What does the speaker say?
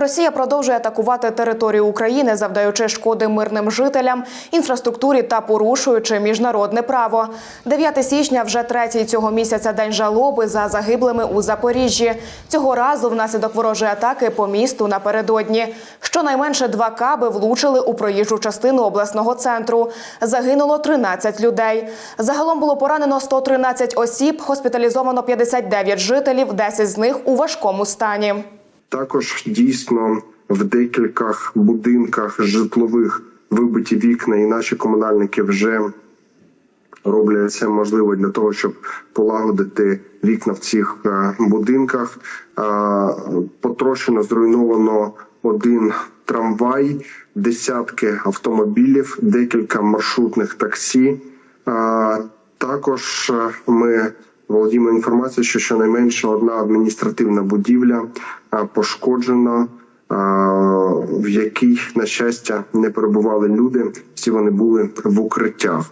Росія продовжує атакувати територію України, завдаючи шкоди мирним жителям, інфраструктурі та порушуючи міжнародне право. 9 січня вже третій цього місяця день жалоби за загиблими у Запоріжжі. Цього разу внаслідок ворожої атаки по місту напередодні. Щонайменше два каби влучили у проїжджу частину обласного центру. Загинуло 13 людей. Загалом було поранено 113 осіб, госпіталізовано 59 жителів, 10 з них у важкому стані. Також дійсно в декількох будинках житлових вибиті вікна, і наші комунальники вже роблять все можливе для того, щоб полагодити вікна в цих е, будинках. Е, Потрощено зруйновано один трамвай, десятки автомобілів, декілька маршрутних таксі. Е, Також ми володіємо інформацією, що щонайменше одна адміністративна будівля пошкоджена, в якій, на щастя, не перебували люди. Всі вони були в укриттях.